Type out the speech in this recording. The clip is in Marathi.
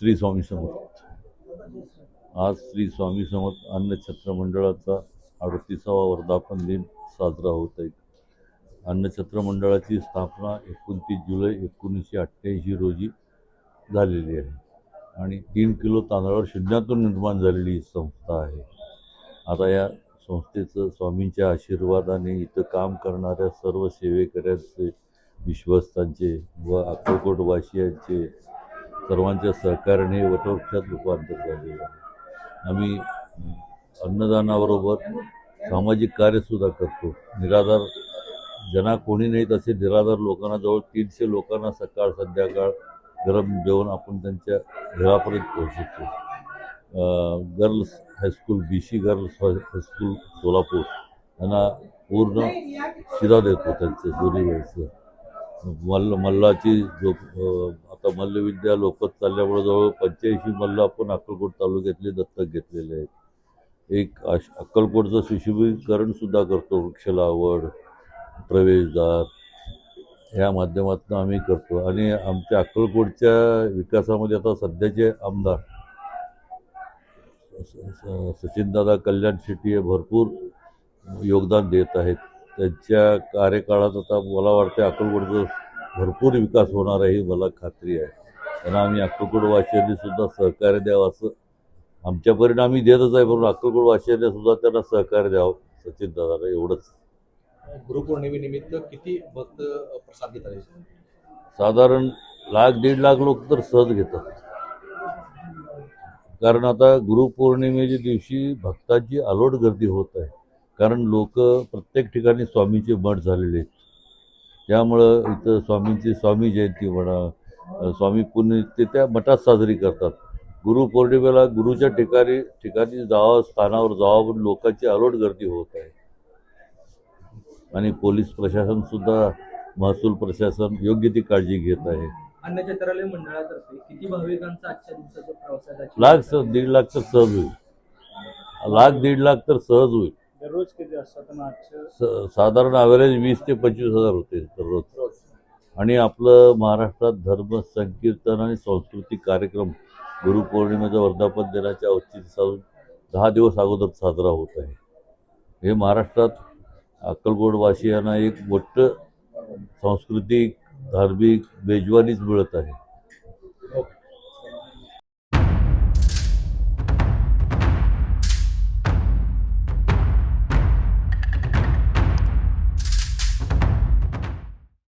श्री स्वामी समर्थ. आज श्री स्वामी समर्थ अन्नछत्र मंडळाचा अडतीसावा वर्धापन दिन साजरा होत आहे. अन्नछत्र मंडळाची स्थापना एकोणतीस जुलै एकोणीसशे अठ्ठ्याऐंशी रोजी झालेली आहे. आणि तीन किलो तांदळावर शून्यातून निर्माण झालेली ही संस्था आहे. आता या संस्थेचं स्वामींच्या आशीर्वादाने इथं काम करणाऱ्या सर्व सेवेकऱ्यांचे विश्वस्तांचे व अक्कलकोटवासियांचे सर्वांच्या सहकार्याने वटवृक्षात रूपांतर झालेलं आहे आम्ही अन्नदानाबरोबर सामाजिक कार्यसुद्धा करतो. निराधार ज्यांना कोणी नाहीत असे निराधार लोकांना जवळ तीनशे लोकांना सकाळ संध्याकाळ गरम जेवण आपण त्यांच्या घरापर्यंत पोहोचवतो. Girls high school B C girls high school Solapur. यांना पूर्ण शिरा देतो त्यांचं दोन्ही वेळेचं मल्ल मल्लाची जो आता मल्लविद्या लोकत चालल्यामुळे जवळ पंच्याऐंशी मल्ल आपण अक्कलकोट तालुक्यातले दत्तक घेतलेले आहेत. एक अश अक्कलकोटचं सुशोभीकरण सुद्धा करतो वृक्ष लावड प्रवेशद्वार ह्या माध्यमातून आम्ही करतो. आणि आमच्या अक्कलकोटच्या विकासामध्ये आता सध्याचे आमदार सचिनदादा कल्याण शेट्टी हे भरपूर योगदान देत आहेत. त्यांच्या कार्यकाळात आता मला वाटते अक्कलकोटचं भरपूर विकास होणार आहे ही मला खात्री आहे. त्यांना आम्ही अक्कलकोट वासियांनी सुद्धा सहकार्य द्यावं असं आमच्यापर्यंत आम्ही देतच आहे म्हणून अक्कलकोट वासियांनी सुद्धा त्यांना सहकार्य द्यावं सचिन दादाला एवढंच. गुरुपौर्णिमेनिमित्त किती भक्त प्रसाद घेत आहे साधारण लाख दीड लाख लोक तर सहज घेतात. कारण आता गुरुपौर्णिमेच्या दिवशी भक्तांची अलोट गर्दी होत आहे. कारण लोक प्रत्येक ठिकाणी स्वामीचे मठ झालेले आहेत. त्यामुळं इथं स्वामींची स्वामी जयंती म्हणा स्वामी पुण्य ते त्या मठात साजरी करतात. गुरुपौर्णिमेला गुरुच्या ठिकाणी ठिकाणी जावं स्थानावर जावं म्हणून लोकांची अलोट गर्दी होत आहे. आणि पोलीस प्रशासन सुद्धा महसूल प्रशासन योग्य ती काळजी घेत आहे. अन्नछत्रालय मंडळातर्फे किती भाविकांचा आजच्या दिवसाच्या प्रवासासाठी लाख दीड लाख तर सहज होईल. लाख दीड लाख तर सहज होईल. रोज किती असतात स- साधारण ॲव्हरेज वीस ते पंचवीस हजार होते दररोज. आणि आपलं महाराष्ट्रात धर्म संकीर्तन आणि सांस्कृतिक कार्यक्रम गुरुपौर्णिमेचा वर्धापन दिनाच्या औचित्य साधून दहा दिवस अगोदर साजरा होत आहे. हे महाराष्ट्रात अक्कलकोटवासियांना एक मोठं सांस्कृतिक धार्मिक मेजवानीच मिळत आहे.